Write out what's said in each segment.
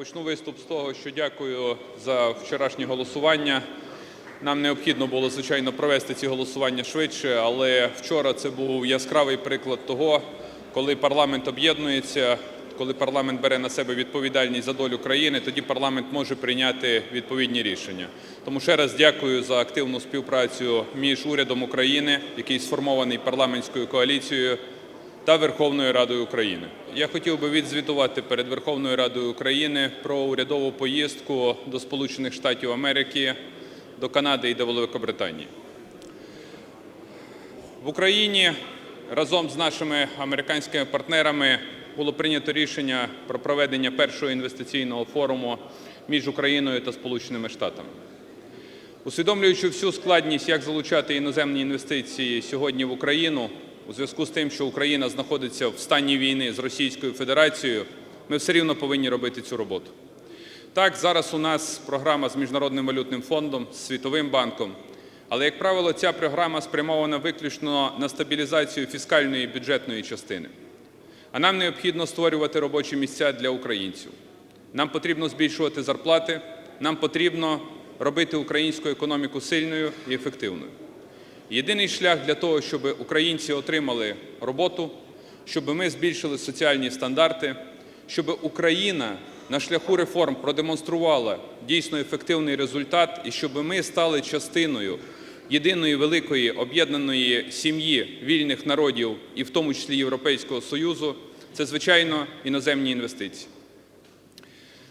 Почну виступ з того, що дякую за вчорашнє голосування. Нам необхідно було, звичайно, провести ці голосування швидше, але вчора це був яскравий приклад того, коли парламент об'єднується, коли парламент бере на себе відповідальність за долю країни, тоді парламент може прийняти відповідні рішення. Тому ще раз дякую за активну співпрацю між урядом України, який сформований парламентською коаліцією, та Верховною Радою України. Я хотів би відзвітувати перед Верховною Радою України про урядову поїздку до Сполучених Штатів Америки, до Канади і до Великобританії. В Україні разом з нашими американськими партнерами було прийнято рішення про проведення першого інвестиційного форуму між Україною та Сполученими Штатами. Усвідомлюючи всю складність, як залучати іноземні інвестиції сьогодні в Україну, у зв'язку з тим, що Україна знаходиться в стані війни з Російською Федерацією, ми все рівно повинні робити цю роботу. Так, зараз у нас програма з Міжнародним валютним фондом, з Світовим банком, але, як правило, ця програма спрямована виключно на стабілізацію фіскальної і бюджетної частини. А нам необхідно створювати робочі місця для українців. Нам потрібно збільшувати зарплати, нам потрібно робити українську економіку сильною і ефективною. Єдиний шлях для того, щоб українці отримали роботу, щоб ми збільшили соціальні стандарти, щоб Україна на шляху реформ продемонструвала дійсно ефективний результат і щоб ми стали частиною єдиної великої об'єднаної сім'ї вільних народів, і в тому числі Європейського Союзу, це звичайно іноземні інвестиції.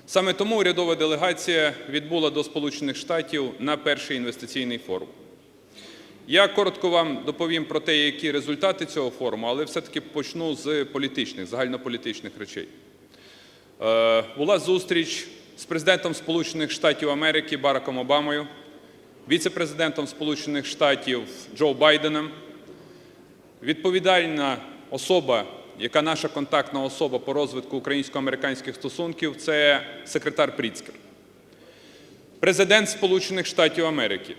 Саме тому урядова делегація відбула до Сполучених Штатів на перший інвестиційний форум. Я коротко вам доповім про те, які результати цього форуму, але все-таки почну з політичних, загальнополітичних речей. Е, Була зустріч з президентом Сполучених Штатів Америки Бараком Обамою, віце-президентом Сполучених Штатів Джо Байденом, відповідальна особа, яка наша контактна особа по розвитку українсько-американських стосунків, це секретар Пріцкер. Президент Сполучених Штатів Америки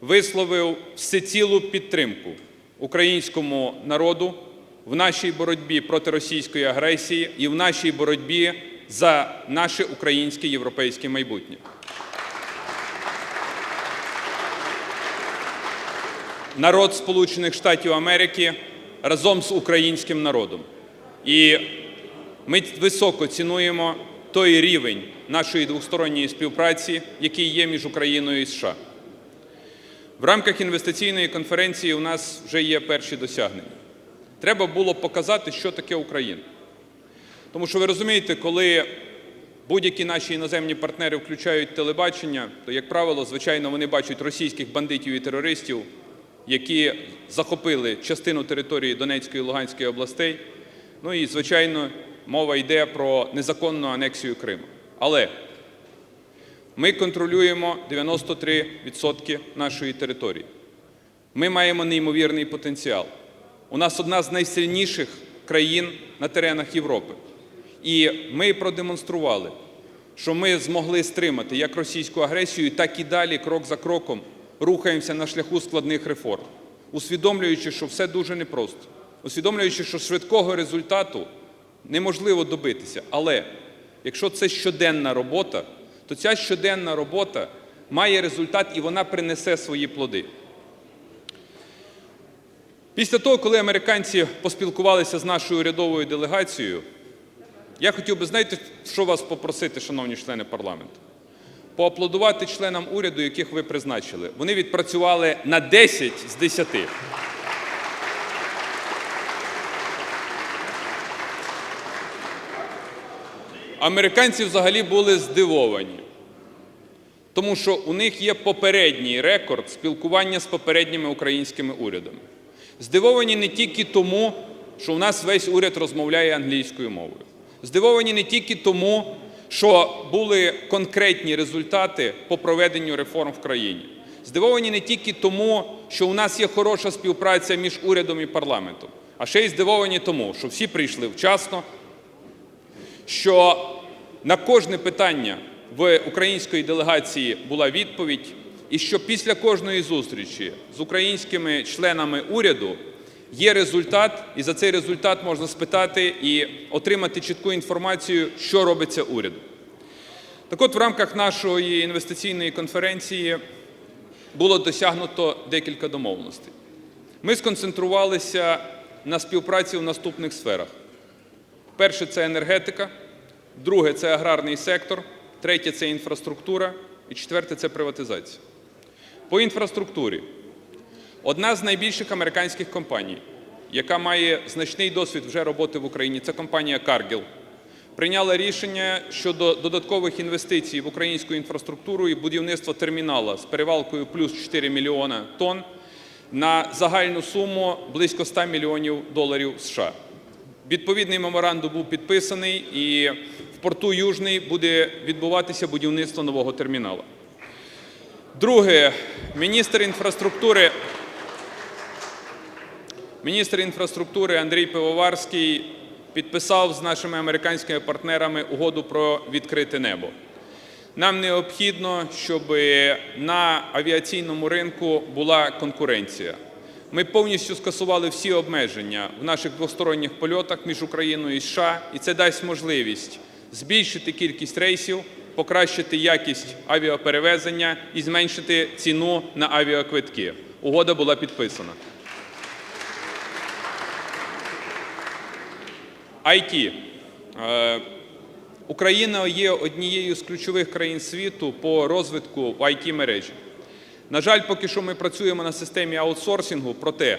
висловив всецілу підтримку українському народу в нашій боротьбі проти російської агресії і в нашій боротьбі за наше українське європейське майбутнє. Народ Сполучених Штатів Америки разом з українським народом. І ми високо цінуємо той рівень нашої двосторонньої співпраці, який є між Україною і США. В рамках інвестиційної конференції у нас вже є перші досягнення. Треба було показати, що таке Україна. Тому що ви розумієте, коли будь-які наші іноземні партнери включають телебачення, то, як правило, звичайно, вони бачать російських бандитів і терористів, які захопили частину території Донецької і Луганської областей. Ну і, звичайно, мова йде про незаконну анексію Криму. Але ми контролюємо 93% нашої території. Ми маємо неймовірний потенціал. У нас одна з найсильніших країн на теренах Європи. І ми продемонстрували, що ми змогли стримати як російську агресію, так і далі, крок за кроком, рухаємося на шляху складних реформ, усвідомлюючи, що все дуже непросто, усвідомлюючи, що швидкого результату неможливо добитися. Але якщо це щоденна робота, то ця щоденна робота має результат і вона принесе свої плоди. Після того, коли американці поспілкувалися з нашою урядовою делегацією, я хотів би, знаєте, що вас попросити, шановні члени парламенту? Поаплодувати членам уряду, яких ви призначили. Вони відпрацювали на 10 з 10. Американці взагалі були здивовані, тому що у них є попередній рекорд спілкування з попередніми українськими урядами. Здивовані не тільки тому, що у нас весь уряд розмовляє англійською мовою. Здивовані не тільки тому, що були конкретні результати по проведенню реформ в країні. Здивовані не тільки тому, що у нас є хороша співпраця між урядом і парламентом, а ще й здивовані тому, що всі прийшли вчасно, що на кожне питання в української делегації була відповідь, і що після кожної зустрічі з українськими членами уряду Є результат, і за цей результат можна спитати і отримати чітку інформацію, що робиться урядом. Так от, в рамках нашої інвестиційної конференції було досягнуто декілька домовленостей. Ми сконцентрувалися на співпраці в наступних сферах. Перше це енергетика, друге це аграрний сектор, третє це інфраструктура і четверте це приватизація. По інфраструктурі. Одна з найбільших американських компаній, яка має значний досвід вже роботи в Україні, це компанія Cargill, прийняла рішення щодо додаткових інвестицій в українську інфраструктуру і будівництво термінала з перевалкою плюс 4 мільйона тонн на загальну суму близько 100 мільйонів доларів США. Відповідний меморандум був підписаний, і порту Южний буде відбуватися будівництво нового терміналу. Друге, міністр інфраструктури, міністр інфраструктури Андрій Пивоварський підписав з нашими американськими партнерами угоду про відкрите небо. Нам необхідно, щоб на авіаційному ринку була конкуренція. Ми повністю скасували всі обмеження в наших двосторонніх польотах між Україною і США, і це дасть можливість збільшити кількість рейсів, покращити якість авіаперевезення і зменшити ціну на авіаквитки. Угода була підписана. IT. Е, Україна є однією з ключових країн світу по розвитку it мережі. На жаль, поки що ми працюємо на системі аутсорсингу, проте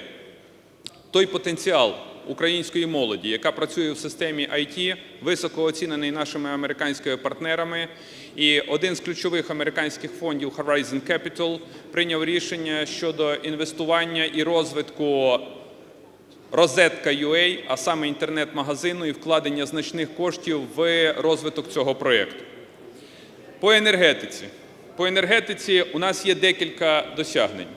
той потенціал української молоді, яка працює в системі IT, високо оцінений нашими американськими партнерами. І один з ключових американських фондів Horizon Capital прийняв рішення щодо інвестування і розвитку Розетка UA, а саме інтернет-магазину і вкладення значних коштів в розвиток цього проєкту. По енергетиці. По енергетиці у нас є декілька досягнень.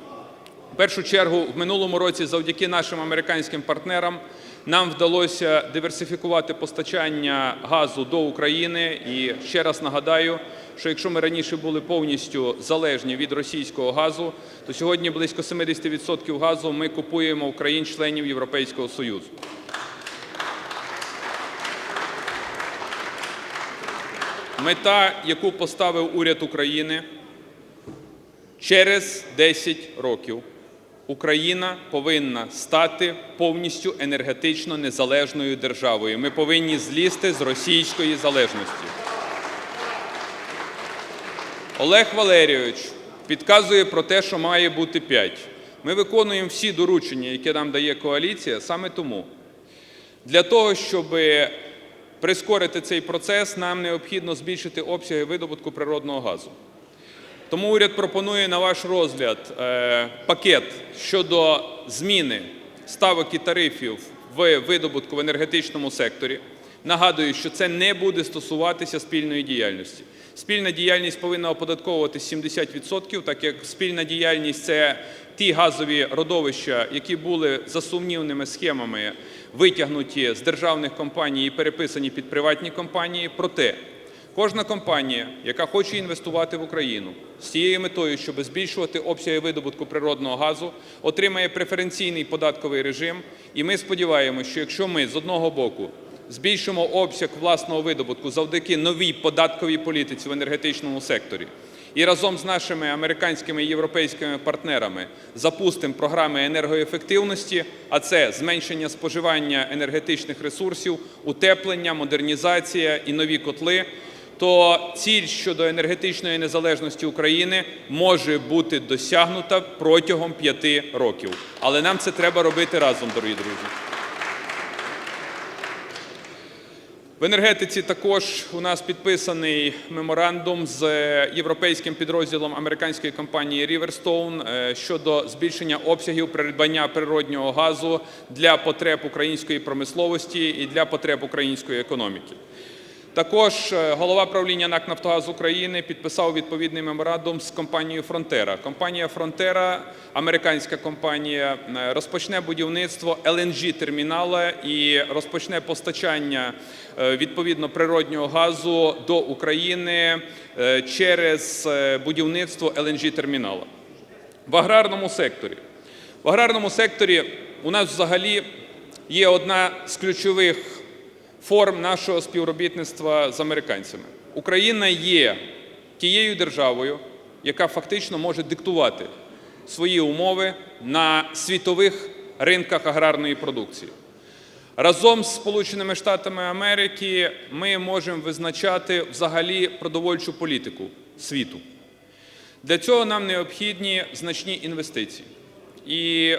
В першу чергу, в минулому році, завдяки нашим американським партнерам, нам вдалося диверсифікувати постачання газу до України. І ще раз нагадаю, що якщо ми раніше були повністю залежні від російського газу, то сьогодні близько 70% газу ми купуємо в країн-членів Європейського Союзу. Мета, яку поставив уряд України, через 10 років Україна повинна стати повністю енергетично незалежною державою. Ми повинні злізти з російської залежності. Олег Валерійович підказує про те, що має бути 5. Ми виконуємо всі доручення, які нам дає коаліція, саме тому. Для того, щоб прискорити цей процес, нам необхідно збільшити обсяги видобутку природного газу. Тому уряд пропонує на ваш розгляд е, пакет щодо зміни ставок і тарифів в видобутку в енергетичному секторі. Нагадую, що це не буде стосуватися спільної діяльності. Спільна діяльність повинна оподатковуватись 70%, так як спільна діяльність це ті газові родовища, які були за сумнівними схемами витягнуті з державних компаній і переписані під приватні компанії. Проте Кожна компанія, яка хоче інвестувати в Україну з цією метою, щоб збільшувати обсяги видобутку природного газу, отримає преференційний податковий режим. І ми сподіваємося, що якщо ми з одного боку збільшимо обсяг власного видобутку завдяки новій податковій політиці в енергетичному секторі, і разом з нашими американськими і європейськими партнерами запустимо програми енергоефективності, а це зменшення споживання енергетичних ресурсів, утеплення, модернізація і нові котли то ціль щодо енергетичної незалежності України може бути досягнута протягом п'яти років. Але нам це треба робити разом, дорогі друзі. В енергетиці також у нас підписаний меморандум з європейським підрозділом американської компанії Riverstone е, щодо збільшення обсягів придбання природнього газу для потреб української промисловості і для потреб української економіки. Також е, голова правління НАК «Нафтогаз України підписав відповідний меморандум з компанією Фронтера. Компанія Фронтера, американська компанія, е, розпочне будівництво lng термінала і розпочне постачання е, відповідно природнього газу до України через будівництво lng термінала в аграрному секторі. В аграрному секторі у нас взагалі є одна з ключових форм нашого співробітництва з американцями. Україна є тією державою, яка фактично може диктувати свої умови на світових ринках аграрної продукції. Разом з Сполученими Штатами Америки ми можемо визначати взагалі продовольчу політику світу. Для цього нам необхідні значні інвестиції. І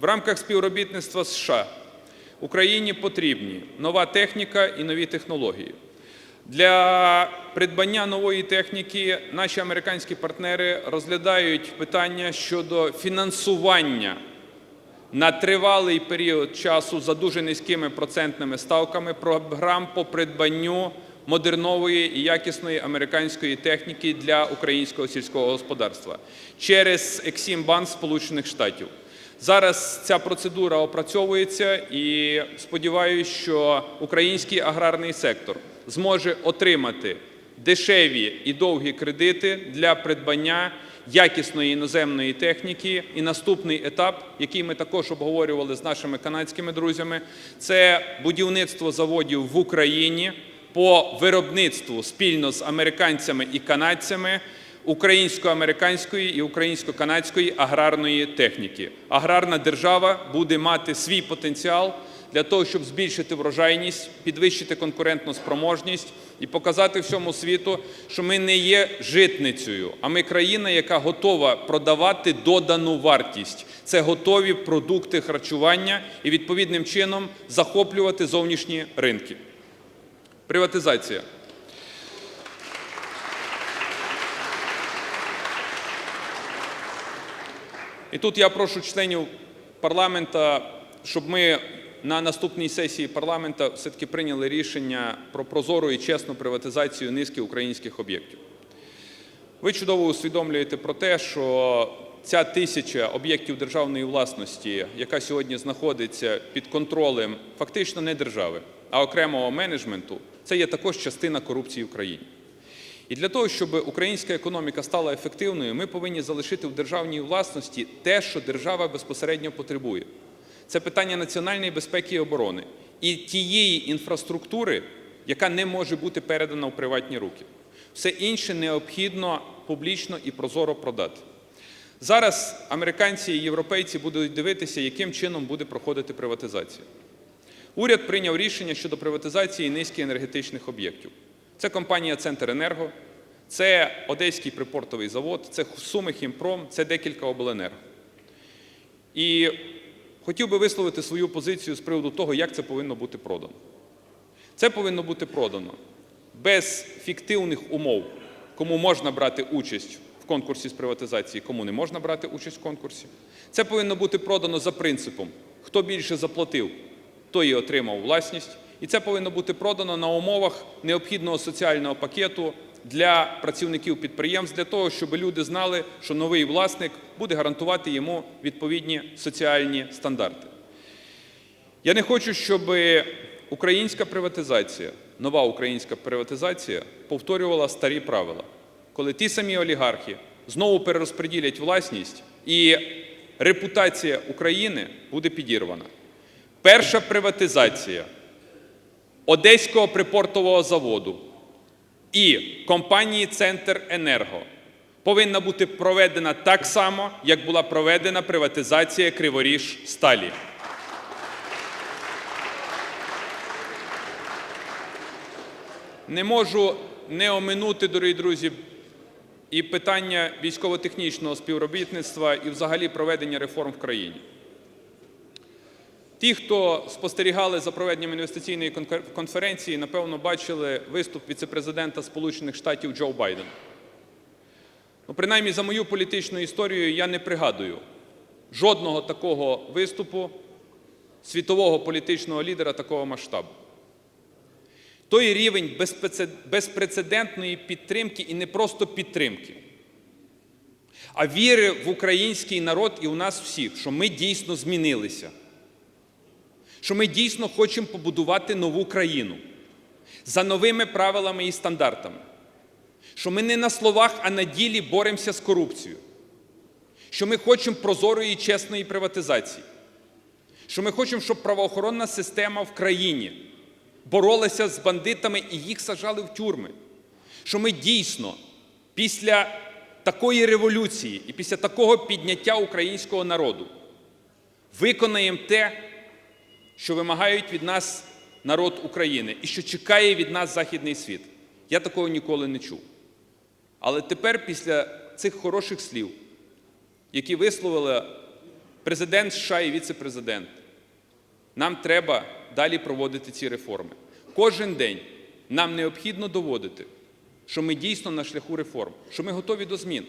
в рамках співробітництва США Україні потрібні нова техніка і нові технології. Для придбання нової техніки наші американські партнери розглядають питання щодо фінансування на тривалий період часу за дуже низькими процентними ставками програм по придбанню модернової і якісної американської техніки для українського сільського господарства через Ексімбанк Сполучених Штатів. Зараз ця процедура опрацьовується і сподіваюся, що український аграрний сектор зможе отримати дешеві і довгі кредити для придбання якісної іноземної техніки. І наступний етап, який ми також обговорювали з нашими канадськими друзями, це будівництво заводів в Україні по виробництву спільно з американцями і канадцями українсько-американської і українсько-канадської аграрної техніки. Аграрна держава буде мати свій потенціал для того, щоб збільшити врожайність, підвищити конкурентну спроможність і показати всьому світу, що ми не є житницею, а ми країна, яка готова продавати додану вартість. Це готові продукти харчування і відповідним чином захоплювати зовнішні ринки. Приватизація. І тут я прошу членів парламента, щоб ми на наступній сесії парламента все-таки прийняли рішення про прозору і чесну приватизацію низки українських об'єктів. Ви чудово усвідомлюєте про те, що ця тисяча об'єктів державної власності, яка сьогодні знаходиться під контролем фактично не держави, а окремого менеджменту, це є також частина корупції в країні. І для того, щоб українська економіка стала ефективною, ми повинні залишити в державній власності те, що держава безпосередньо потребує. Це питання національної безпеки і оборони і тієї інфраструктури, яка не може бути передана в приватні руки. Все інше необхідно публічно і прозоро продати. Зараз американці і європейці будуть дивитися, яким чином буде проходити приватизація. Уряд прийняв рішення щодо приватизації низки енергетичних об'єктів. Це компанія «Центренерго», це Одеський припортовий завод, це Суми Хімпром, це декілька обленерго. І хотів би висловити свою позицію з приводу того, як це повинно бути продано. Це повинно бути продано без фіктивних умов, кому можна брати участь в конкурсі з приватизації, кому не можна брати участь в конкурсі. Це повинно бути продано за принципом, хто більше заплатив, той і отримав власність. І це повинно бути продано на умовах необхідного соціального пакету для працівників підприємств, для того, щоб люди знали, що новий власник буде гарантувати йому відповідні соціальні стандарти. Я не хочу, щоб українська приватизація, нова українська приватизація повторювала старі правила, коли ті самі олігархи знову перерозподілять власність і репутація України буде підірвана. Перша приватизація Одеського припортового заводу і компанії Центр Енерго повинна бути проведена так само, як була проведена приватизація Криворіж Сталі. Не можу не оминути, дорогі друзі, і питання військово-технічного співробітництва і взагалі проведення реформ в країні. Ті, хто спостерігали за проведенням інвестиційної конфер- конференції, напевно, бачили виступ віцепрезидента Сполучених Штатів Джо Байдена. Ну, принаймні, за мою політичну історію я не пригадую жодного такого виступу світового політичного лідера такого масштабу. Той рівень безпрецедентної підтримки і не просто підтримки, а віри в український народ і в нас всіх, що ми дійсно змінилися що ми дійсно хочемо побудувати нову країну за новими правилами і стандартами, що ми не на словах, а на ділі боремося з корупцією, що ми хочемо прозорої і чесної приватизації, що ми хочемо, щоб правоохоронна система в країні боролася з бандитами і їх сажали в тюрми. Що ми дійсно після такої революції і після такого підняття українського народу виконаємо те, що вимагають від нас народ України і що чекає від нас Західний світ. Я такого ніколи не чув. Але тепер, після цих хороших слів, які висловили президент США і віце-президент, нам треба далі проводити ці реформи. Кожен день нам необхідно доводити, що ми дійсно на шляху реформ, що ми готові до змін.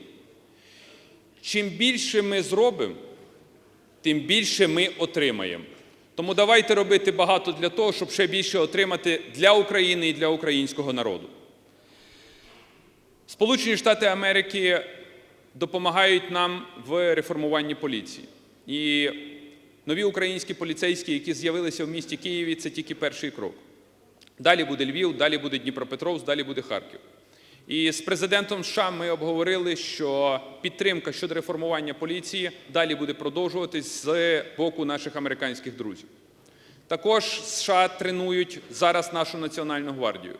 Чим більше ми зробимо, тим більше ми отримаємо. Тому давайте робити багато для того, щоб ще більше отримати для України і для українського народу. Сполучені Штати Америки допомагають нам в реформуванні поліції. І нові українські поліцейські, які з'явилися в місті Києві, це тільки перший крок. Далі буде Львів, далі буде Дніпропетровськ, далі буде Харків. І з президентом США ми обговорили, що підтримка щодо реформування поліції далі буде продовжуватись з боку наших американських друзів. Також США тренують зараз нашу Національну гвардію.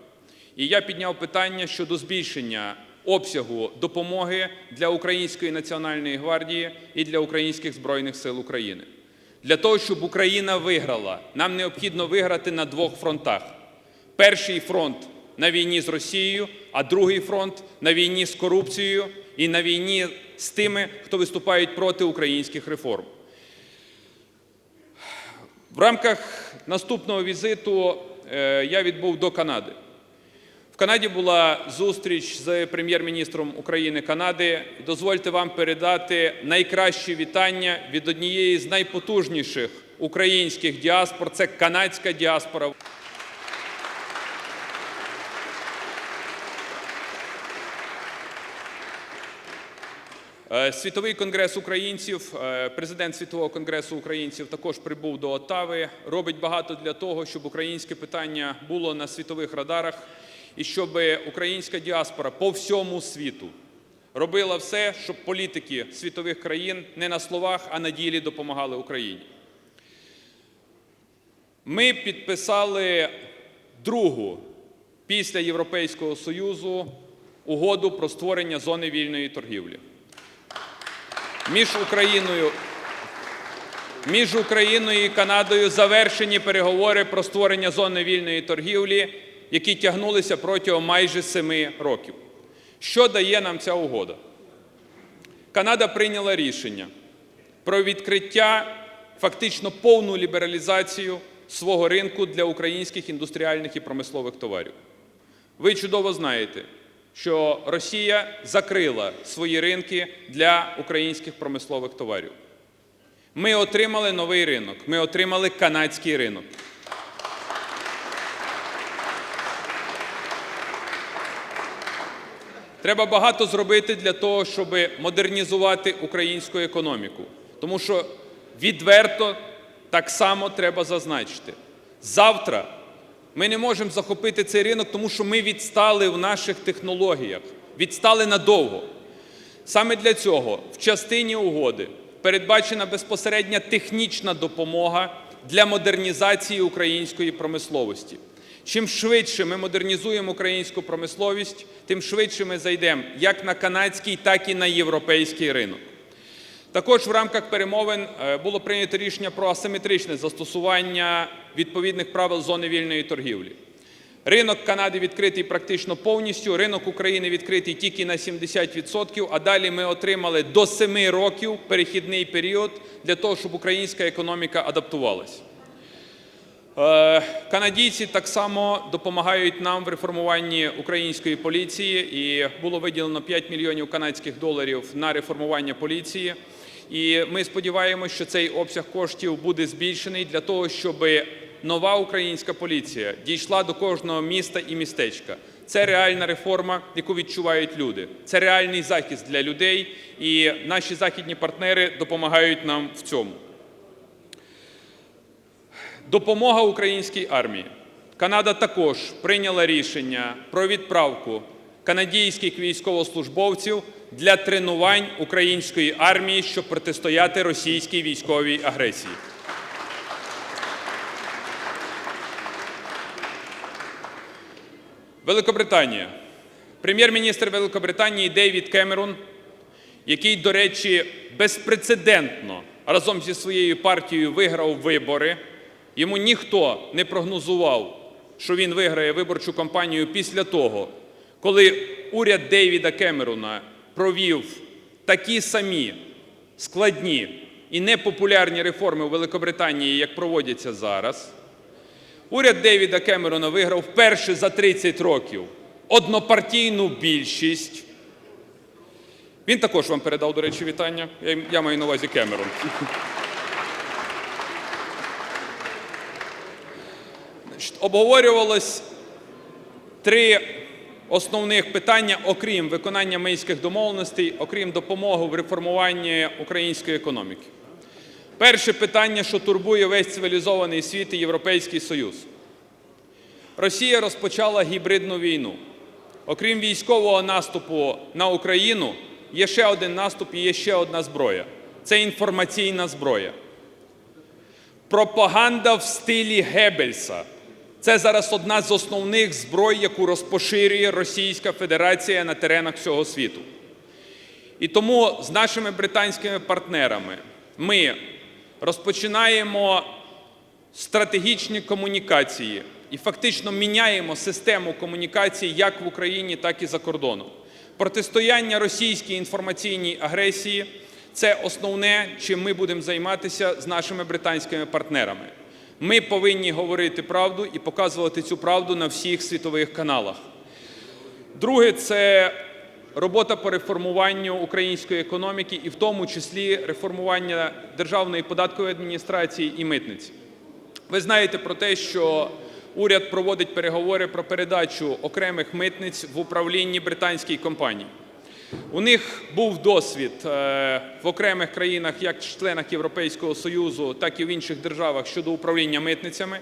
І я підняв питання щодо збільшення обсягу допомоги для Української національної гвардії і для українських збройних сил України. Для того, щоб Україна виграла, нам необхідно виграти на двох фронтах. Перший фронт на війні з Росією, а другий фронт на війні з корупцією і на війні з тими, хто виступають проти українських реформ. В рамках наступного візиту е, я відбув до Канади. В Канаді була зустріч з прем'єр-міністром України Канади. Дозвольте вам передати найкращі вітання від однієї з найпотужніших українських діаспор це канадська діаспора. Світовий конгрес українців, е, президент Світового конгресу українців також прибув до Оттави, робить багато для того, щоб українське питання було на світових радарах і щоб українська діаспора по всьому світу робила все, щоб політики світових країн не на словах, а на ділі допомагали Україні. Ми підписали другу після Європейського Союзу угоду про створення зони вільної торгівлі між Україною, між Україною і Канадою завершені переговори про створення зони вільної торгівлі, які тягнулися протягом майже семи років. Що дає нам ця угода? Канада прийняла рішення про відкриття, фактично повну лібералізацію свого ринку для українських індустріальних і промислових товарів. Ви чудово знаєте, що Росія закрила свої ринки для українських промислових товарів. Ми отримали новий ринок, ми отримали канадський ринок. Треба багато зробити для того, щоб модернізувати українську економіку. Тому що відверто так само треба зазначити. Завтра ми не можемо захопити цей ринок, тому що ми відстали в наших технологіях, відстали надовго. Саме для цього в частині угоди передбачена безпосередня технічна допомога для модернізації української промисловості. Чим швидше ми модернізуємо українську промисловість, тим швидше ми зайдемо як на канадський, так і на європейський ринок. Також в рамках перемовин е, було прийнято рішення про асиметричне застосування відповідних правил зони вільної торгівлі. Ринок Канади відкритий практично повністю, ринок України відкритий тільки на 70%, а далі ми отримали до 7 років перехідний період для того, щоб українська економіка адаптувалась. Е, Канадійці так само допомагають нам в реформуванні української поліції, і було виділено 5 мільйонів канадських доларів на реформування поліції. І ми сподіваємося, що цей обсяг коштів буде збільшений для того, щоб нова українська поліція дійшла до кожного міста і містечка. Це реальна реформа, яку відчувають люди. Це реальний захист для людей, і наші західні партнери допомагають нам в цьому. Допомога українській армії. Канада також прийняла рішення про відправку канадійських військовослужбовців для тренувань української армії, щоб протистояти російській військовій агресії. Великобританія. Прем'єр-міністр Великобританії Дейвід Кемерон, який, до речі, безпрецедентно разом зі своєю партією виграв вибори. Йому ніхто не прогнозував, що він виграє виборчу кампанію після того, коли уряд Дейвіда Кемерона провів такі самі складні і непопулярні реформи у Великобританії, як проводяться зараз. Уряд Дейвіда Кемерона виграв вперше за 30 років однопартійну більшість. Він також вам передав, до речі, вітання. Я, я маю на увазі Кемерон. Обговорювалось три основних питання, окрім виконання Минських домовленостей, окрім допомоги в реформуванні української економіки. Перше питання, що турбує весь цивілізований світ і Європейський Союз. Росія розпочала гібридну війну. Окрім військового наступу на Україну, є ще один наступ і є ще одна зброя це інформаційна зброя. Пропаганда в стилі Геббельса – це зараз одна з основних зброй, яку розпоширює Російська Федерація на теренах всього світу. І тому з нашими британськими партнерами ми розпочинаємо стратегічні комунікації і фактично міняємо систему комунікацій як в Україні, так і за кордоном. Протистояння російській інформаційній агресії це основне, чим ми будемо займатися з нашими британськими партнерами. Ми повинні говорити правду і показувати цю правду на всіх світових каналах. Друге це робота по реформуванню української економіки, і в тому числі реформування Державної податкової адміністрації і митниці. Ви знаєте про те, що уряд проводить переговори про передачу окремих митниць в управлінні британській компанії. У них був досвід е, в окремих країнах, як членах Європейського Союзу, так і в інших державах щодо управління митницями.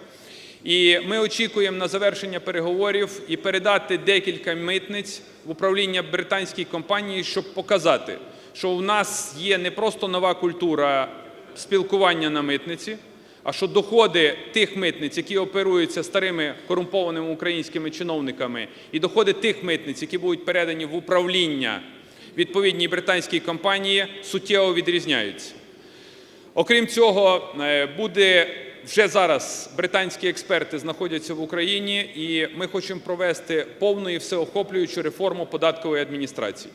І ми очікуємо на завершення переговорів і передати декілька митниць в управління британській компанії, щоб показати, що у нас є не просто нова культура спілкування на митниці, а що доходи тих митниць, які оперуються старими корумпованими українськими чиновниками, і доходи тих митниць, які будуть передані в управління відповідній британській компанії, суттєво відрізняються. Окрім цього, е, буде вже зараз британські експерти знаходяться в Україні, і ми хочемо провести повну і всеохоплюючу реформу податкової адміністрації.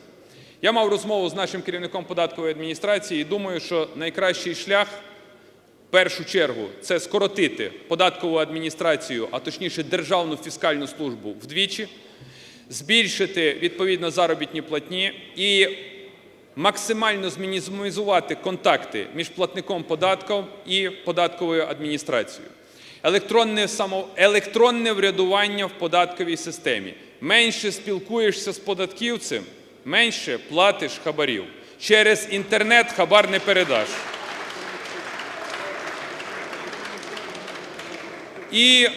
Я мав розмову з нашим керівником податкової адміністрації і думаю, що найкращий шлях в першу чергу це скоротити податкову адміністрацію, а точніше Державну фіскальну службу вдвічі, збільшити відповідно заробітні платні і максимально змінімізувати контакти між платником податків і податковою адміністрацією. Електронне само... електронне врядування в податковій системі. Менше спілкуєшся з податківцем, менше платиш хабарів. Через інтернет хабар не передаш. І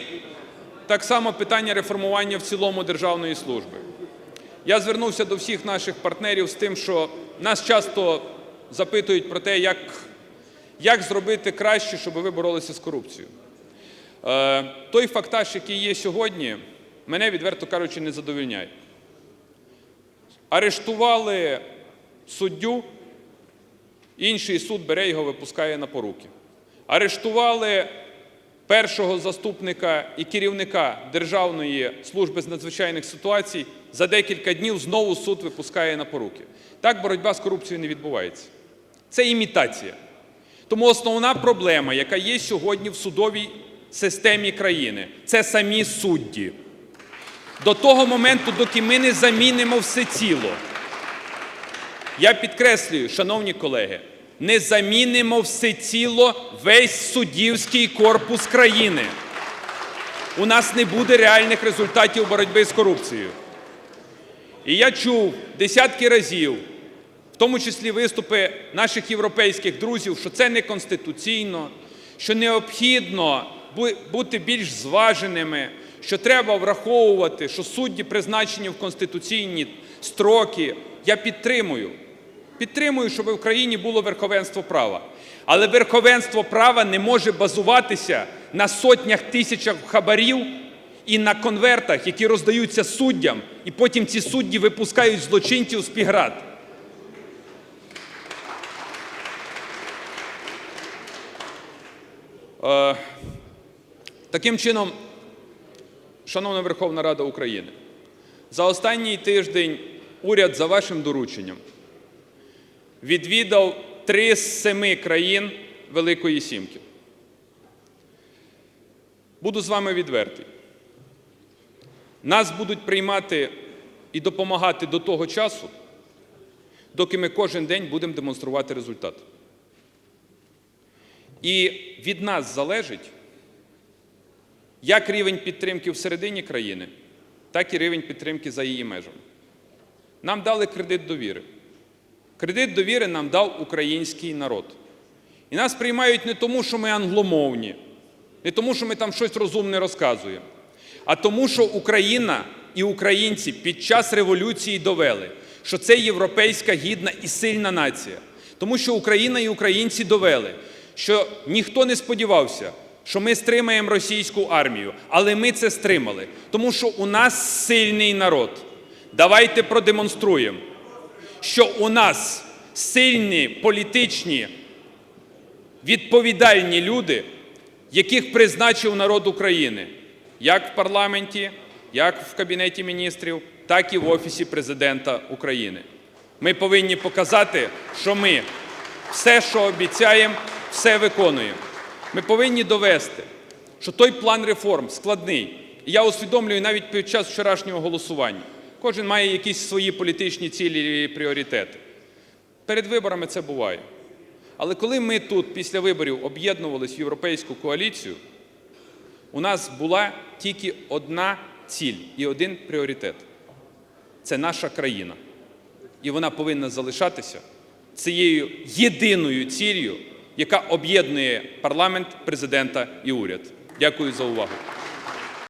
так само питання реформування в цілому державної служби. Я звернувся до всіх наших партнерів з тим, що нас часто запитують про те, як, як зробити краще, щоб ви боролися з корупцією. Е, той фактаж, який є сьогодні, мене, відверто кажучи, не задовільняє. Арештували суддю, інший суд бере його, випускає на поруки. Арештували першого заступника і керівника Державної служби з надзвичайних ситуацій за декілька днів знову суд випускає на поруки. Так боротьба з корупцією не відбувається. Це імітація. Тому основна проблема, яка є сьогодні в судовій системі країни, це самі судді. До того моменту, доки ми не замінимо все ціло. Я підкреслюю, шановні колеги, не замінимо всеціло весь суддівський корпус країни. У нас не буде реальних результатів боротьби з корупцією. І я чув десятки разів, в тому числі виступи наших європейських друзів, що це неконституційно, що необхідно бути більш зваженими, що треба враховувати, що судді призначені в конституційні строки. Я підтримую. Підтримую, щоб в країні було верховенство права. Але верховенство права не може базуватися на сотнях тисячах хабарів і на конвертах, які роздаються суддям, і потім ці судді випускають злочинців з піград. Е, Таким чином, шановна Верховна Рада України, за останній тиждень уряд за вашим дорученням відвідав три з семи країн Великої Сімки. Буду з вами відвертий. Нас будуть приймати і допомагати до того часу, доки ми кожен день будемо демонструвати результат. І від нас залежить як рівень підтримки всередині країни, так і рівень підтримки за її межами. Нам дали кредит довіри. Кредит довіри нам дав український народ. І нас приймають не тому, що ми англомовні, не тому, що ми там щось розумне розказуємо, а тому, що Україна і українці під час революції довели, що це європейська гідна і сильна нація. Тому що Україна і українці довели, що ніхто не сподівався, що ми стримаємо російську армію, але ми це стримали, тому що у нас сильний народ. Давайте продемонструємо, що у нас сильні політичні відповідальні люди, яких призначив народ України, як в парламенті, як в Кабінеті міністрів, так і в Офісі президента України. Ми повинні показати, що ми все, що обіцяємо, все виконуємо. Ми повинні довести, що той план реформ складний. І я усвідомлюю навіть під час вчорашнього голосування. Кожен має якісь свої політичні цілі і пріоритети. Перед виборами це буває. Але коли ми тут після виборів об'єднувалися в європейську коаліцію, у нас була тільки одна ціль і один пріоритет це наша країна. І вона повинна залишатися цією єдиною ціллю, яка об'єднує парламент, президента і уряд. Дякую за увагу.